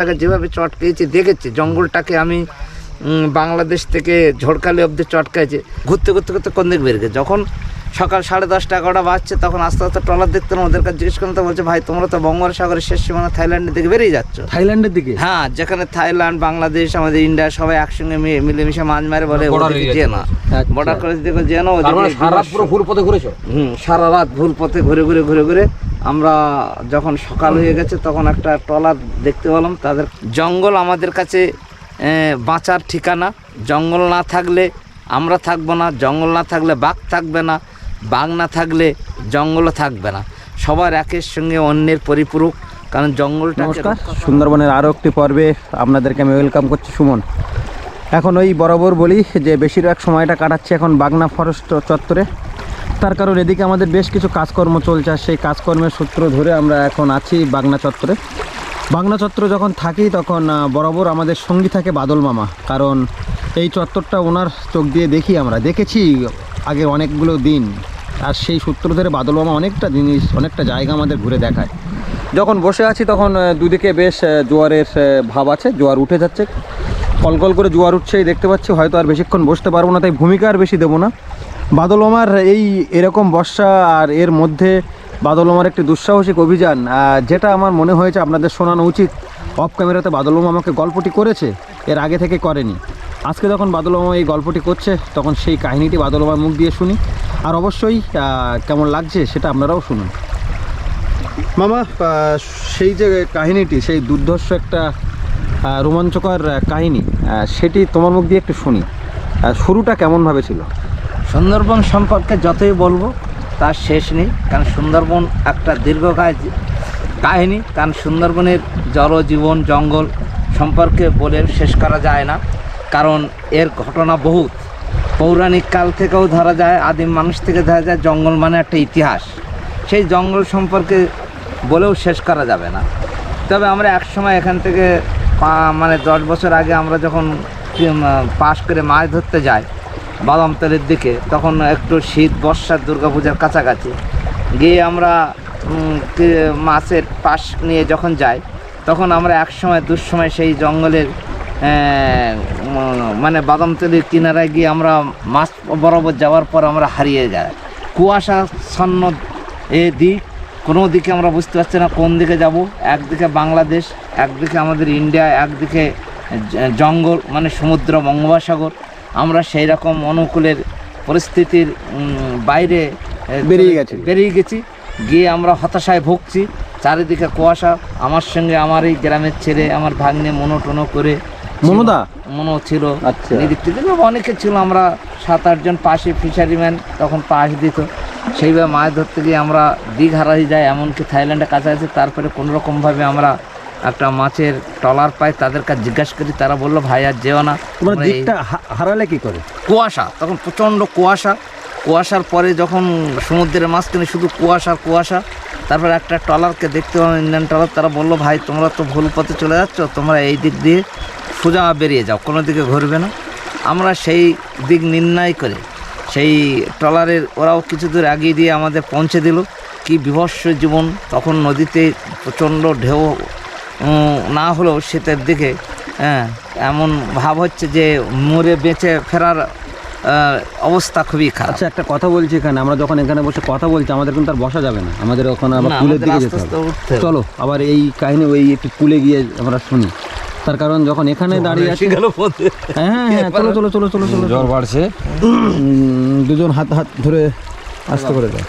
টাকা যেভাবে চটকেছে, দেখেছে, জঙ্গলটাকে আমি বাংলাদেশ থেকে ঝড়কালি অব্দি চটকাইছে। ঘুরতে ঘুরতে ঘুরতে কোন দিক বেরিয়ে যখন সকাল সাড়ে দশটা এগারোটা বাজছে তখন আস্তে আস্তে ট্রলার দেখতে না ওদের কাছে জিজ্ঞেস করলাম তো বলছে ভাই তোমরা তো বঙ্গোপসাগরের শেষ সীমানা থাইল্যান্ডের দিকে বেরিয়ে যাচ্ছ? থাইল্যান্ডের দিকে? হ্যাঁ যেখানে থাইল্যান্ড বাংলাদেশ আমাদের ইন্ডিয়া সবাই একসঙ্গে মিলেমিশে মাছ মারে বলে যে না। বর্ডার করে দেখো যে না মানে ওদিকে সারা পুরো ফুল পথে ঘুরেছো? হুম সারা রাত ভুল পথে ঘুরে ঘুরে ঘুরে ঘুরে আমরা যখন সকাল হয়ে গেছে তখন একটা ট্রলার দেখতে পেলাম তাদের জঙ্গল আমাদের কাছে বাঁচার ঠিকানা। জঙ্গল না থাকলে আমরা থাকব না জঙ্গল না থাকলে বাঘ থাকবে না। বাঘ না থাকলে জঙ্গলও থাকবে না। সবার একের সঙ্গে অন্যের পরিপূরক কারণ জঙ্গলটা নমস্কার। সুন্দরবনের আরও একটি পর্বে আপনাদেরকে আমি ওয়েলকাম করছি সুমন। এখন ওই বরাবর বলি যে বেশিরভাগ সময়টা কাটাচ্ছি এখন বাগনা ফরেস্ট চত্বরে। তার কারণ এদিকে আমাদের বেশ কিছু কাজকর্ম চলছে আর সেই কাজকর্মের সূত্র ধরে আমরা এখন আছি বাগনা চত্বরে। বাগনা চত্বরে যখন থাকি তখন বরাবর আমাদের সঙ্গী থাকে বাদল মামা। কারণ এই চত্বরটা ওনার চোখ দিয়ে দেখি আমরা। দেখেছি আগে অনেকগুলো দিন। আর সেই সূত্র ধরে বাদল মামা অনেকটা জিনিস, অনেকটা জায়গা আমাদের ঘুরে দেখায়। যখন বসে আছি তখন দুদিকে বেশ জোয়ারের ভাব আছে, জোয়ার উঠে যাচ্ছে। কলকল করে জোয়ার উঠছেই দেখতে পাচ্ছি, হয়তো আর বেশিক্ষণ বসতে পারব না, তাই ভূমিকা আর বেশি দেবো না। বাদল এই এরকম বর্ষা আর এর মধ্যে বাদল একটি দুঃসাহসিক অভিযান যেটা আমার মনে হয়েছে আপনাদের শোনানো উচিত। অফ ক্যামেরাতে বাদল আমাকে গল্পটি করেছে, এর আগে থেকে করেনি। আজকে যখন বাদল মামা এই গল্পটি করছে, তখন সেই কাহিনীটি বাদল মামার মুখ দিয়ে শুনি। আর অবশ্যই কেমন লাগছে সেটা আপনারাও শুনুন। মামা সেই যে কাহিনীটি, সেই দুর্ধর্ষ একটা রোমাঞ্চকর কাহিনী সেটি তোমার মুখ দিয়ে একটু শুনি। শুরুটা কেমনভাবে ছিল? সুন্দরবন সম্পর্কে যতই বলব, তার শেষ নেই। কারণ সুন্দরবন একটা দীর্ঘকায় কাহিনী। কারণ সুন্দরবনের জলজীবন, জঙ্গল সম্পর্কে বলে শেষ করা যায় না। কারণ এর ঘটনা বহুত। পৌরাণিক কাল থেকেও ধরা যায়, আদিম মানুষ থেকে ধরা যায়, জঙ্গল মানে একটা ইতিহাস। সেই জঙ্গল সম্পর্কে বলেও শেষ করা যাবে না। তবে আমরা একসময় এখান থেকে মানে দশ বছর আগে আমরা যখন পাশ করে মাছ ধরতে যাই, বাদামতলের দিকে, তখন একটু শীত বর্ষার দুর্গাপূজার কাছাকাছি। গিয়ে আমরা মাছের পাশ নিয়ে যখন যাই, তখন আমরা একসময়, দুঃসময় সেই জঙ্গলের মানে বাদামতলির কিনারায় গিয়ে আমরা মাছ বরাবর যাওয়ার পর আমরা হারিয়ে যাই কুয়াশা ছন্ন এ দিক কোনো দিকে আমরা বুঝতে পারছি না কোন দিকে যাব। একদিকে বাংলাদেশ একদিকে আমাদের ইন্ডিয়া একদিকে জঙ্গল মানে সমুদ্র বঙ্গোপসাগর। আমরা সেই রকম অনুকূলের পরিস্থিতির বাইরে বেরিয়ে গেছি। বেরিয়ে গেছি। গিয়ে আমরা হতাশায় ভুগছি। চারিদিকে কুয়াশা। আমার সঙ্গে আমার এই গ্রামের ছেলে আমার ভাগ্নে মনো টনো করে মনুদা? মনো ছিল। আচ্ছা। এদিক থেকে অনেকে ছিল আমরা সাত আটজন পাশে ফিশারিম্যান তখন পাশ দিত। সেইভাবে মাছ ধরতে গিয়ে আমরা দিঘ হারাই যাই এমনকি থাইল্যান্ডের কাছাকাছি তারপরে কোনো রকমভাবে আমরা একটা মাছের টলার পাই তাদের কাছে জিজ্ঞাসা করি তারা বলল ভাই আর যেও না। হারালে কি করে? কুয়াশা তখন প্রচণ্ড কুয়াশা। কুয়াশার পরে যখন সমুদ্রের মাছ মাঝখানে শুধু কুয়াশা কুয়াশা তারপর একটা ট্রলারকে দেখতে পেলাম ইন্ডিয়ান ট্রলার। তারা বলল ভাই তোমরা তো ভুল পথে চলে যাচ্ছ তোমরা এই দিক দিয়ে সোজা বেরিয়ে যাও কোনো দিকে ঘুরবে না। আমরা সেই দিক নির্ণয় করে সেই ট্রলারের ওরাও কিছু দূর এগিয়ে দিয়ে আমাদের পৌঁছে দিল। কি বিভৎস জীবন তখন নদীতে প্রচণ্ড ঢেউ না হলেও শীতের দিকে হ্যাঁ এমন ভাব হচ্ছে যে মরে বেঁচে ফেরার অবস্থা খুবই খারাপ। আচ্ছা একটা কথা বলছি এখানে আমরা যখন এখানে বসে কথা বলছি আমাদের কিন্তু আর বসা যাবে না। আমাদের ওখানে আবার না, কুলের দিকে যেতে হবে। হবে। চলো আবার এই কাহিনী ওই একটু কুলে গিয়ে আমরা শুনি। তার কারণ যখন এখানে দাঁড়িয়ে আছি হ্যাঁ হ্যাঁ চলো চলো চলো চলো চলো। জ্বর বাড়ছে। দুজন হাত হাত ধরে আসতে করে দাও।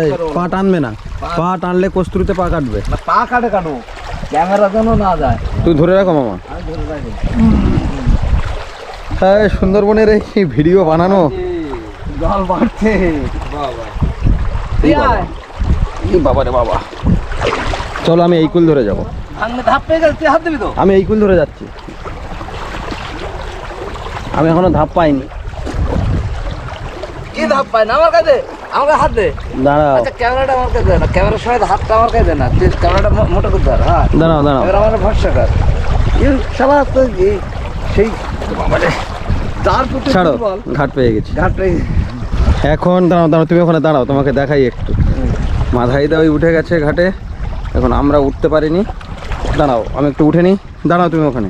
এই, পা টানবে না। পা টানলে কস্তুরিতে পা কাটবে। না, পা কাটে কাটো ক্যামেরা যেন না যায়। তুই ধরে রাখো মামা। আমি ধরে রাখি। হ্যাঁ সুন্দরবনের এই ভিডিও বানানো। জল বাড়ছে। এই বাবা রে বাবা। চলো আমি এই কুল ধরে যাব। ভাঙলে ধাপ পেয়ে গেল তুই হাত দিবি তো? আমি এই কুল ধরে যাচ্ছি। আমি এখনও ধাপ পাইনি। কি ধাপ পায় না? আমার কাছে? আমার কাছে হাত দে। দাঁড়াও। আচ্ছা ক্যামেরাটা আমার কাছে না। ক্যামেরার সময় হাতটা আমার কাছে না। তুই ক্যামেরাটা মোটা করতে পার হ্যাঁ? দাঁড়াও দাঁড়াও। এবার আমার ভরসা কর। ইউ শালা তো সেই বাবারে তার প্রতি ছাড়ো ঘাট পেয়ে গেছি। ঘাটটাই এখন দাঁড়াও দাঁড়াও তুমি ওখানে দাঁড়াও তোমাকে দেখাই একটু। মাথাইদা ওই উঠে গেছে ঘাটে। এখন আমরা উঠতে পারিনি। দাঁড়াও আমি একটু উঠে নিই। দাঁড়াও তুমি ওখানে।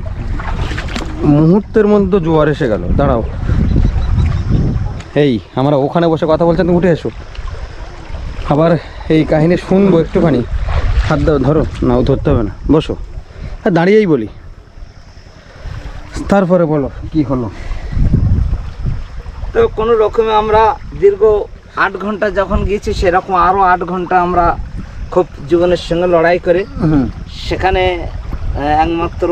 মুহূর্তের মধ্যে জোয়ার এসে গেল। দাঁড়াও। এই আমরা ওখানে বসে কথা বলছেন তুমি উঠে এসো। আবার এই কাহিনী শুনব একটুখানি। হাত দাও ধরো। নাও ধরতে হবে না। বসো। হ্যাঁ দাঁড়িয়েই বলি। তারপরে বলো কি হলো? তো কোনো রকমে আমরা দীর্ঘ আট ঘণ্টা যখন গিয়েছি সেরকম আরও আট ঘণ্টা আমরা খুব জীবনের সঙ্গে লড়াই করে হুম। সেখানে একমাত্র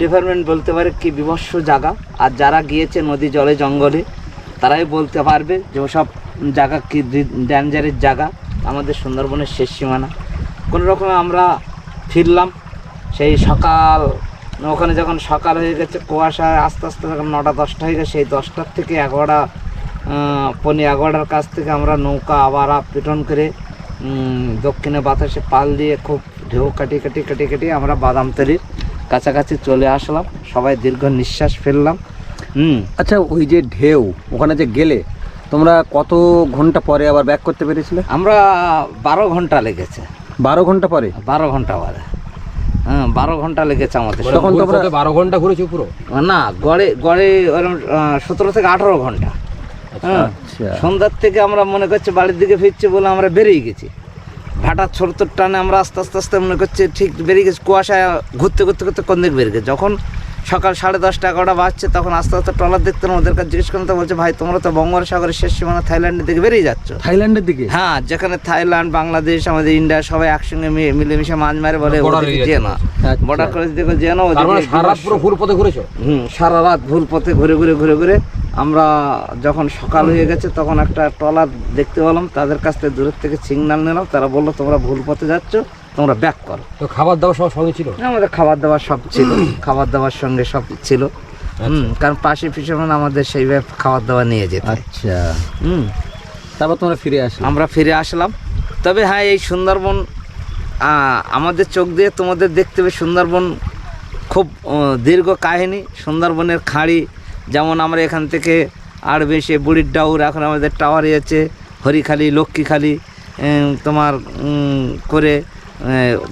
ডিপার্টমেন্ট বলতে পারে কি বিভৎস জায়গা। আর যারা গিয়েছে নদী, জলে, জঙ্গলে, তারাই বলতে পারবে যে ওসব জায়গা কি ড্যাঞ্জারের জায়গা। আমাদের সুন্দরবনের শেষ সীমানা। কোনো রকমে আমরা ফিরলাম। সেই সকাল, ওখানে যখন সকাল হয়ে গেছে, কুয়াশা আস্তে আস্তে যখন নটা, দশটা হয়ে গেছে, সেই দশটার থেকে এগারোটা পনি এগারোটার কাছ থেকে আমরা নৌকা, আবার পিটন করে দক্ষিণে বাতাসে পাল দিয়ে খুব ঢেউ কাটিয়ে কাটিয়ে কাটিয়ে কাটিয়ে আমরা বাদামতলির কাছাকাছি চলে আসলাম। সবাই দীর্ঘ নিঃশ্বাস ফেললাম। হুম আচ্ছা ওই যে ঢেউ ওখানে যে গেলে তোমরা কত ঘণ্টা পরে আবার ব্যাক করতে পেরেছিলে? আমরা বারো ঘণ্টা লেগেছে। বারো ঘণ্টা পরে? বারো ঘণ্টা পরে। হ্যাঁ বারো ঘণ্টা লেগেছে আমাদের। তখন তোমরা বারো ঘণ্টা ঘুরেছি পুরো? না গড়ে গড়ে ওরম সতেরো থেকে আঠারো ঘণ্টা। হ্যাঁ আচ্ছা। সন্ধ্যার থেকে আমরা মনে করছি বাড়ির দিকে ফিরছি বলে আমরা বেরিয়ে গেছি। ভাটার ছোট টানে আমরা আস্তে আস্তে আস্তে মনে করছি ঠিক বেরিয়ে গেছি কুয়াশায় ঘুরতে ঘুরতে ঘুরতে কোন দিক বেরিয়ে গেছি? যখন সকাল সাড়ে দশটা এগারোটা বাজছে তখন আস্তে আস্তে ট্রলার দেখতে ওদের কাছে জিজ্ঞেস করলাম তো বলছে ভাই তোমরা তো বঙ্গোপসাগরের শেষ সীমানা থাইল্যান্ডের দিকে বেরিয়ে যাচ্ছ? থাইল্যান্ডের দিকে? হ্যাঁ যেখানে থাইল্যান্ড বাংলাদেশ আমাদের ইন্ডিয়া সবাই একসঙ্গে মিলে- মিলেমিশে মাছ মারে বলে যে না। বর্ডার করে দেখো যে না মানে সারা রাত পুরো ফুল পথে ঘুরেছো? হুম সারা রাত ভুল পথে ঘুরে ঘুরে ঘুরে ঘুরে আমরা যখন সকাল হয়ে গেছে তখন একটা ট্রলার দেখতে পেলাম তাদের কাছ থেকে দূরের থেকে সিগনাল নিলাম তারা বলল তোমরা ভুল পথে যাচ্ছ তোমরা ব্যাক করো। তো খাবার দাবার সব সঙ্গে ছিল? আমাদের খাবার দাবার সব ছিল। খাবার দাবার সঙ্গে সব ছিল। হুম কারণ পাশে ফিশারম্যান আমাদের সেইভাবে খাবার দাবার নিয়ে যেত আচ্ছা। হুম। তারপর তোমরা ফিরে আসলে? আমরা ফিরে আসলাম। তবে হ্যাঁ এই সুন্দরবন আমাদের চোখ দিয়ে তোমাদের দেখতে হবে সুন্দরবন খুব দীর্ঘ কাহিনী। সুন্দরবনের খাঁড়ি যেমন আমরা এখান থেকে আর বেশি বুড়ির ডাউর এখন আমাদের টাওয়ার আছে হরিখালি লক্ষ্মীখালি তোমার করে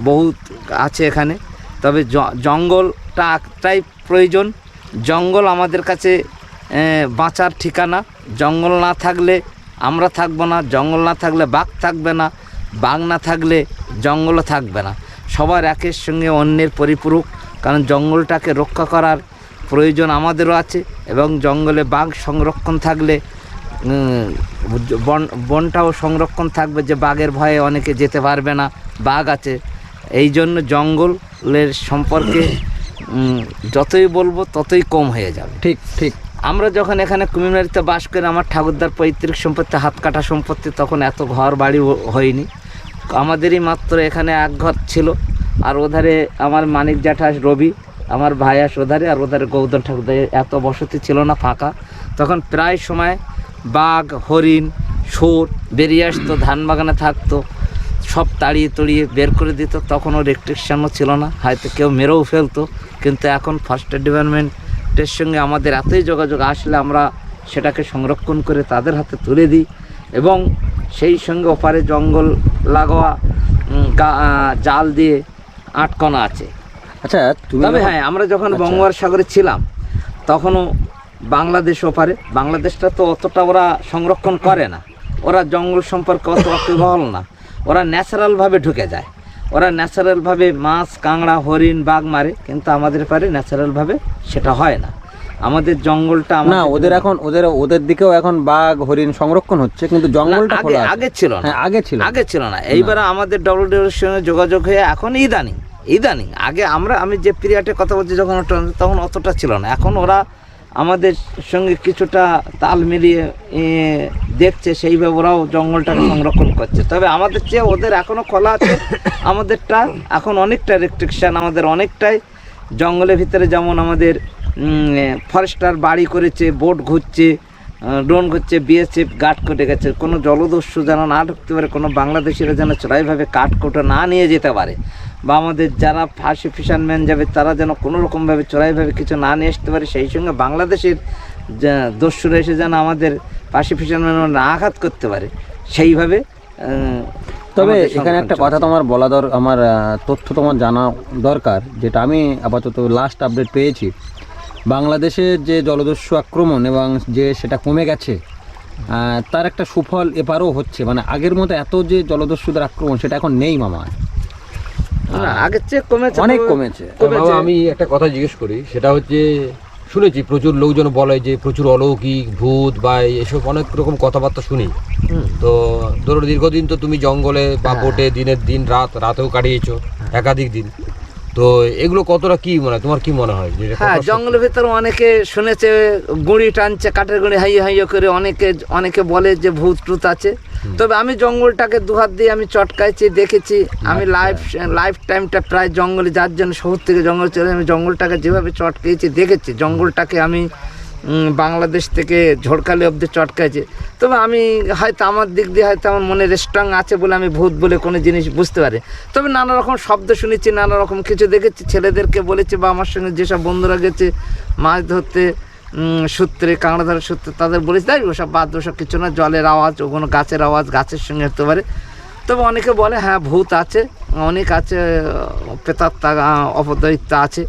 বহুত আছে এখানে। তবে জঙ্গলটা একটাই প্রয়োজন। জঙ্গল আমাদের কাছে বাঁচার ঠিকানা। জঙ্গল না থাকলে আমরা থাকব না, জঙ্গল না থাকলে বাঘ থাকবে না, বাঘ না থাকলে জঙ্গলও থাকবে না। সবার একের সঙ্গে অন্যের পরিপূরক, কারণ জঙ্গলটাকে রক্ষা করার প্রয়োজন আমাদেরও আছে এবং জঙ্গলে বাঘ সংরক্ষণ থাকলে বন বনটাও সংরক্ষণ থাকবে যে বাঘের ভয়ে অনেকে যেতে পারবে না বাঘ আছে। এই জন্য জঙ্গলের সম্পর্কে যতই বলব ততই কম হয়ে যাবে। ঠিক ঠিক। আমরা যখন এখানে কুমিরমারিতে বাস করি আমার ঠাকুরদার পৈতৃক সম্পত্তি হাত কাটা সম্পত্তি তখন এত ঘর বাড়ি হয়নি। আমাদেরই মাত্র এখানে এক ঘর ছিল আর ওধারে আমার মানিক জ্যাঠাস রবি আমার ভাইয়াস ওধারে আর ওধারে গৌতম ঠাকুরদার এত বসতি ছিল না ফাঁকা। তখন প্রায় সময় বাঘ হরিণ সুর বেরিয়ে আসতো ধান বাগানে থাকতো সব তাড়িয়ে তড়িয়ে বের করে দিত। তখনও রেস্ট্রিকশানও ছিল না। হয়তো কেউ মেরেও ফেলতো। কিন্তু এখন ফার্স্ট এড ডিপার্টমেন্টের সঙ্গে আমাদের এতই যোগাযোগ আসলে আমরা সেটাকে সংরক্ষণ করে তাদের হাতে তুলে দিই এবং সেই সঙ্গে ওপারে জঙ্গল লাগোয়া জাল দিয়ে আটকানো আছে। আচ্ছা তবে হ্যাঁ আমরা যখন আচ্ছা। বঙ্গোপসাগরে ছিলাম তখনও বাংলাদেশ ওপারে বাংলাদেশটা তো অতটা ওরা সংরক্ষণ করে না। ওরা জঙ্গল সম্পর্কে অত অকিবহল না। ওরা ন্যাচারালভাবে ঢুকে যায়। ওরা ন্যাচারালভাবে মাছ কাঁকড়া হরিণ বাঘ মারে কিন্তু আমাদের পারে ন্যাচারালভাবে সেটা হয় না। আমাদের জঙ্গলটা না ওদের এখন ওদের ওদের দিকেও এখন বাঘ হরিণ সংরক্ষণ হচ্ছে কিন্তু জঙ্গলটা আগে খোলা আগে ছিল না। হ্যাঁ আগে ছিল আগে ছিল না। এইবার আমাদের ডব্লিউডিওর সঙ্গে যোগাযোগ হয়ে এখন ইদানিং ইদানিং আগে আমরা আমি যে পিরিয়ডে কথা বলছি যখন তখন অতটা ছিল না। এখন ওরা আমাদের সঙ্গে কিছুটা তাল মিলিয়ে দেখছে সেইভাবে ওরাও জঙ্গলটাকে সংরক্ষণ করছে। তবে আমাদের চেয়ে ওদের এখনও খোলা আছে। আমাদেরটা এখন অনেকটা রেস্ট্রিকশান আমাদের অনেকটাই জঙ্গলের ভিতরে যেমন আমাদের ফরেস্টার বাড়ি করেছে বোট ঘুরছে ড্রোন ঘুরছে বিএসএফ গার্ড কেটে গেছে। কোনো জলদস্যু যেন না ঢুকতে পারে কোনো বাংলাদেশিরা যেন চড়াইভাবে কাঠ কোটো না নিয়ে যেতে পারে। বা আমাদের যারা ফাঁসি ফিশারম্যান যাবে তারা যেন কোনো রকমভাবে চড়াইভাবে কিছু না নিয়ে আসতে পারে সেই সঙ্গে বাংলাদেশের যা- দস্যুরা এসে যেন আমাদের পাশি ফিশারম্যান না আঘাত করতে পারে সেইভাবে তবে এখানে একটা কথা তোমার বলা দর আমার তথ্য তোমার জানা দরকার যেটা আমি আপাতত লাস্ট আপডেট পেয়েছি। বাংলাদেশের যে জলদস্যু আক্রমণ এবং যে সেটা কমে গেছে তার একটা সুফল এপারও হচ্ছে। মানে আগের মতো এত যে জলদস্যুদের আক্রমণ সেটা এখন নেই মামা। আগের চেয়ে কমেছে অনেক তবে- কমেছে। আমি একটা কথা জিজ্ঞেস করি সেটা হচ্ছে শুনেছি প্রচুর লোকজন বলে যে প্রচুর অলৌকিক ভূত বা এসব অনেক রকম কথাবার্তা শুনি। তো ধরো দীর্ঘদিন তো তুমি জঙ্গলে বা হ্যাঁ। বোটে দিনের দিন রাত রাতেও কাটিয়েছো একাধিক দিন। তো এগুলো কতটা কি মনে হয়? তোমার কি মনে হয় হ্যাঁ জঙ্গলের ভিতরে অনেকে শুনেছে গুঁড়ি টানছে কাঠের গুঁড়ি হাইয়ে হাইয়ে করে অনেকে অনেকে বলে যে ভূত টুত আছে। তবে আমি জঙ্গলটাকে দুহাত দিয়ে আমি চটকাইছি দেখেছি। আমি। লাইফ লাইফ টাইমটা প্রায় জঙ্গলে যার জন্য শহর থেকে জঙ্গল চলে আমি জঙ্গলটাকে যেভাবে চটকেছি দেখেছি। জঙ্গলটাকে আমি বাংলাদেশ থেকে ঝড়কালি অব্দি চটকাইছি। তবে আমি হয়তো আমার দিক দিয়ে হয়তো আমার মনে স্ট্রং আছে বলে আমি ভূত বলে কোনো জিনিস বুঝতে পারি। তবে নানা রকম শব্দ শুনেছি, নানা রকম কিছু দেখেছি, ছেলেদেরকে বলেছি বা আমার সঙ্গে যেসব বন্ধুরা গেছে, মাছ ধরতে সূত্রে, কাঁকড়া ধরার সূত্রে তাদের বলেছি তাই ওসব বাদ, ওসব কিছু না, জলের আওয়াজ, ওগুলো গাছের আওয়াজ, গাছের সঙ্গে হতে পারে। তবে অনেকে বলে হ্যাঁ ভূত আছে, অনেক আছে প্রেতাত্মা অপদৈত্য আছে।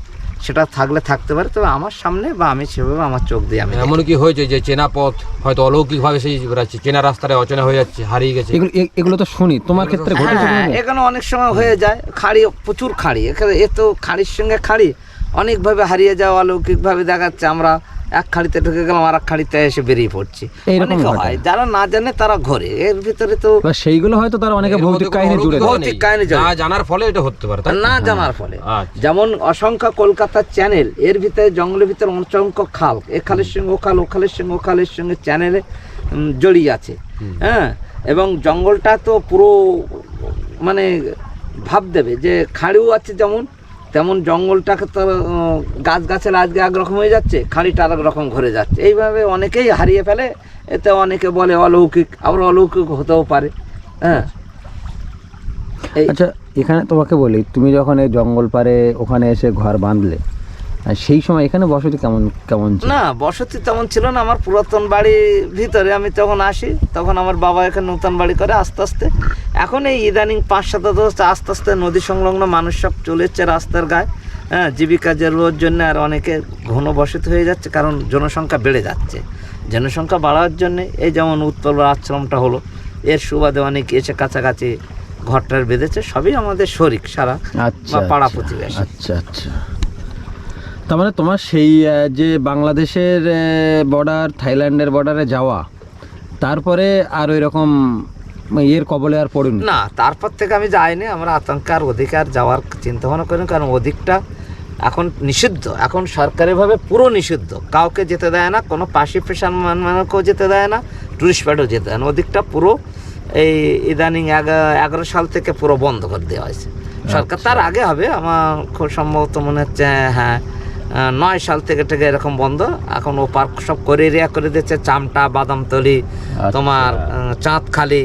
সেটা থাকলে থাকতে পারে তবে আমার সামনে বা আমি সেভাবে আমার চোখ দিয়ে আমি। এমন কি হয়েছে যে চেনা পথ হয়তো অলৌকিক ভাবে সেই বেড়াচ্ছে চেনা রাস্তায় অচেনা হয়ে যাচ্ছে হারিয়ে গেছে। এগুলো এগুলো তো শুনি তোমার ক্ষেত্রে হ্যাঁ এখানে অনেক সময় হয়ে যায় খাড়ি প্রচুর খাড়ি। এখানে এ তো খাড়ির সঙ্গে খাড়ি অনেকভাবে হারিয়ে যাওয়া অলৌকিকভাবে দেখাচ্ছে আমরা। এক খাড়িতে ঢুকে গেলাম আর এক খাড়িতে এসে বেরিয়ে পড়ছি। এইরকম হয় যারা না জানে তারা ঘরে। এর ভিতরে তো সেইগুলো হয়তো তারা অনেকে ভৌতিক কাহিনী জুড়ে ভৌতিক কাহিনী না জানার ফলে এটা হতে পারে না জানার ফলে। আচ্ছা। যেমন অসংখ্য কলকাতার চ্যানেল এর ভিতরে জঙ্গলের ভিতরে অসংখ্য খাল এ খালের সঙ্গে ও খাল ও খালের সঙ্গে ও খালের সঙ্গে চ্যানেলে জড়িয়ে আছে। হ্যাঁ? এবং জঙ্গলটা তো পুরো মানে ভাব দেবে যে খাড়িও আছে যেমন তেমন জঙ্গলটাকে তো গাছ গাছের আজকে একরকম হয়ে যাচ্ছে খাড়িটা আরেক রকম ঘুরে যাচ্ছে। এইভাবে অনেকেই হারিয়ে ফেলে, এতে অনেকে বলে অলৌকিক, আবার অলৌকিক হতেও পারে হ্যাঁ। আচ্ছা এখানে তোমাকে বলি, তুমি যখন এই জঙ্গল পারে ওখানে এসে ঘর বাঁধলে আর সেই সময় এখানে বসতি কেমন কেমন ছিল? না বসতি তেমন ছিল না। আমার পুরাতন বাড়ির ভিতরে আমি তখন আসি তখন আমার বাবা এখানে নতুন বাড়ি করে আস্তে আস্তে। এখন এই ইদানিং পাঁচ সাত দশ আস্তে আস্তে নদী সংলগ্ন মানুষ সব চলে যাচ্ছে রাস্তার গায়ে। হ্যাঁ জীবিকা জেরুয়ার জন্য আর অনেকে ঘন বসতি হয়ে যাচ্ছে কারণ জনসংখ্যা বেড়ে যাচ্ছে। জনসংখ্যা বাড়ার জন্যে এই যেমন উৎপল আশ্রমটা হলো এর সুবাদে অনেক এসে কাছাকাছি ঘরটার বেঁধেছে সবই আমাদের শরিক সারা আচ্ছা বা পাড়া আচ্ছা, প্রতিবেশী। আচ্ছা আচ্ছা। তার মানে তোমার সেই যে বাংলাদেশের বর্ডার থাইল্যান্ডের বর্ডারে যাওয়া তারপরে আর ওই রকম ইয়ের কবলে আর পড়ুনি? না তারপর থেকে আমি যাইনি আমরা আতঙ্কার অধিকার যাওয়ার চিন্তা ভাবনা করিনি কারণ ওদিকটা এখন নিষিদ্ধ এখন সরকারিভাবে পুরো নিষিদ্ধ কাউকে যেতে দেয় না কোনো পাশি পেশার মানুষকেও যেতে দেয় না টুরিস্ট স্পটও যেতে দেয় না ওদিকটা পুরো এই ইদানিং এগা- এগারো সাল থেকে পুরো বন্ধ করে দেওয়া হয়েছে। সরকার তার আগে হবে আমার খুব সম্ভবত মনে হচ্ছে হ্যাঁ নয় সাল থেকে থেকে এরকম বন্ধ। এখন ও পার্ক সব করে এরিয়া করে দিচ্ছে চামটা বাদামতলি তোমার আহ, চাঁদখালি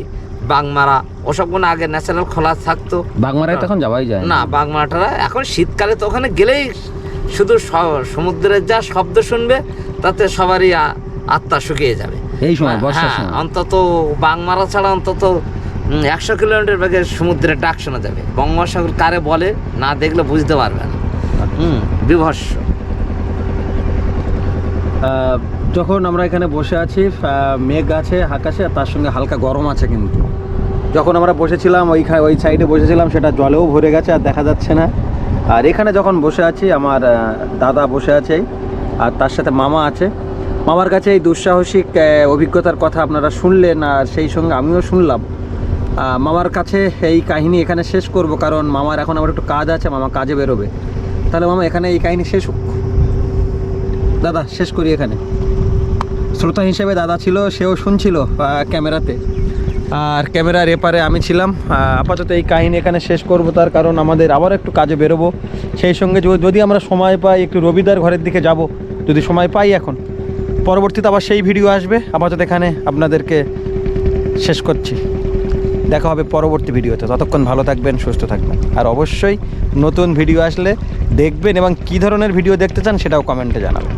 বাগমারা ওসবগুলো আগে ন্যাচারাল খোলা থাকতো। বাগমারায় তখন যাওয়াই যায় না বাগমারাটা এখন শীতকালে তো ওখানে গেলেই শুধু সমুদ্রের যা শব্দ শুনবে তাতে সবারই আত্মা শুকিয়ে যাবে। এই সময় হ্যাঁ, অন্তত বাগমারা ছাড়া অন্তত একশো কিলোমিটার বেগে সমুদ্রের ডাক শোনা যাবে। বঙ্গোপসাগর কারে বলে না দেখলে বুঝতে পারবে না। হুম বিভৎস। আহ, যখন আমরা এখানে বসে আছি মেঘ আছে, আকাশে, আর তার সঙ্গে হালকা গরম আছে কিন্তু। যখন আমরা বসেছিলাম ওই ওই সাইডে বসেছিলাম, সেটা জলেও ভরে গেছে আর দেখা যাচ্ছে না। আর এখানে যখন বসে আছি, আমার দাদা বসে আছে, আর তার সাথে মামা আছে। মামার কাছে এই দুঃসাহসিক অভিজ্ঞতার কথা আপনারা শুনলেন, আর সেই সঙ্গে আমিও শুনলাম। মামার কাছে এই কাহিনী এখানে শেষ করব, কারণ মামার এখন আমার একটু কাজ আছে, মামা কাজে বেরোবে। তাহলে মামা, এখানে এই কাহিনী শেষ হোক। দাদা, শেষ করি এখানে। শ্রোতা হিসেবে দাদা ছিল, সেও শুনছিল ক্যামেরাতে। আর ক্যামেরার এপারে আমি ছিলাম। আপাতত এই কাহিনী এখানে শেষ করব, তার কারণ আমাদের আবার একটু কাজে বেরোবো। সেই সঙ্গে যদি আমরা সময় পাই, একটু রবিদার ঘরের দিকে যাব। যদি সময় পাই এখন। পরবর্তীতে আবার সেই ভিডিও আসবে। আপাতত এখানে আপনাদেরকে শেষ করছি। দেখা হবে পরবর্তী ভিডিওতে। ততক্ষণ ভালো থাকবেন, সুস্থ থাকবেন। আর অবশ্যই নতুন ভিডিও আসলে দেখবেন এবং কী ধরনের ভিডিও দেখতে চান সেটাও কমেন্টে জানাবেন।